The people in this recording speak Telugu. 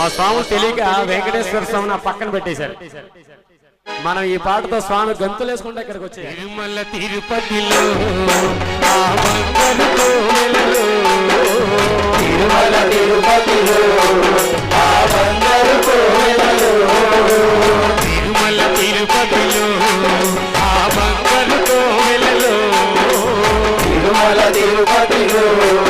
మా స్వామి తెలియక వెంకటేశ్వర స్వామిని ఆ పక్కన పెట్టేశారు మనం ఈ పాటతో స్వామి గంతులు వేసుకుంటే ఇక్కడికి వచ్చే తిరుమల తిరుపతిలో తిరుమల తిరుమల తిరుపతిలో